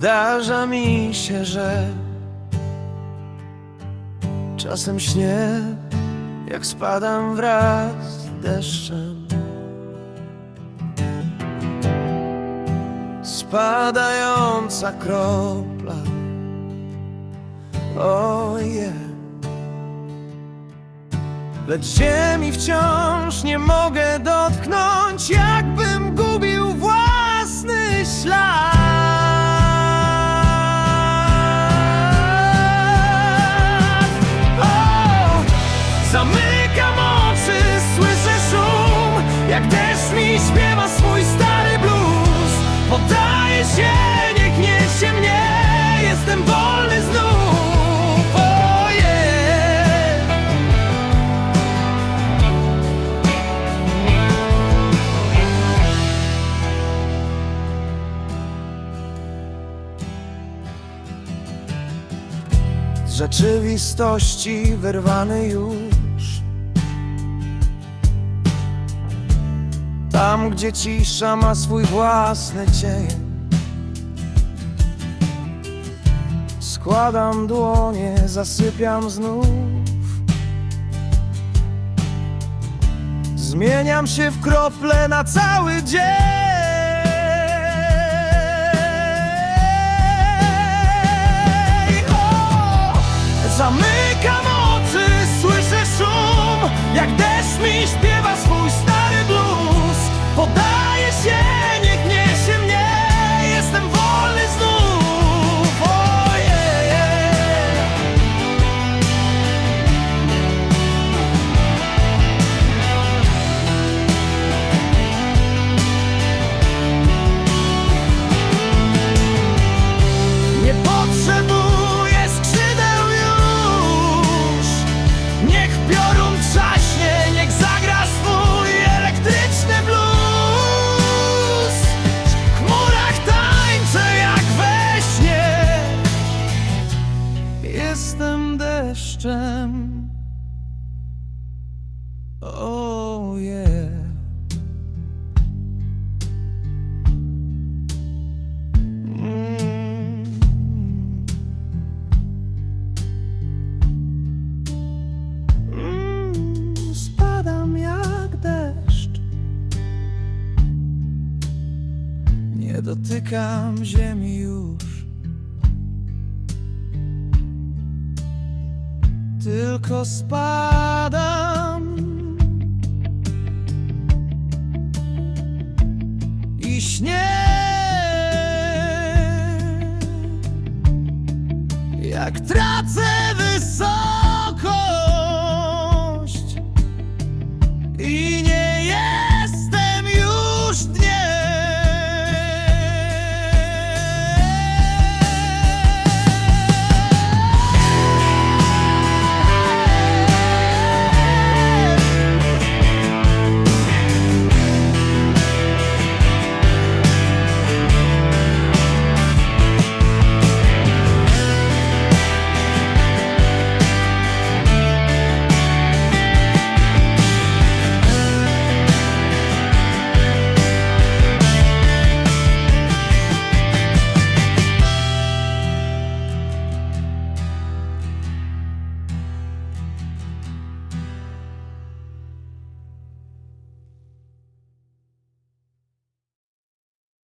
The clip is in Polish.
Zdarza mi się, że czasem śnię, jak spadam wraz z deszczem. Spadająca kropla, oje. Lecz ziemi wciąż nie mogę deszcz mi śpiewa swój stary blues. Poddaję się, niech niesie mnie, jestem wolny znów. Ojej. z rzeczywistości wyrwany już. Tam, gdzie cisza ma swój własny cień. Składam dłonie, zasypiam znów. Zmieniam się w krople na cały dzień. Oh yeah Mm. Nie dotykam ziemi już. Tylko spadam śnie, Jak tracę wysokość I nie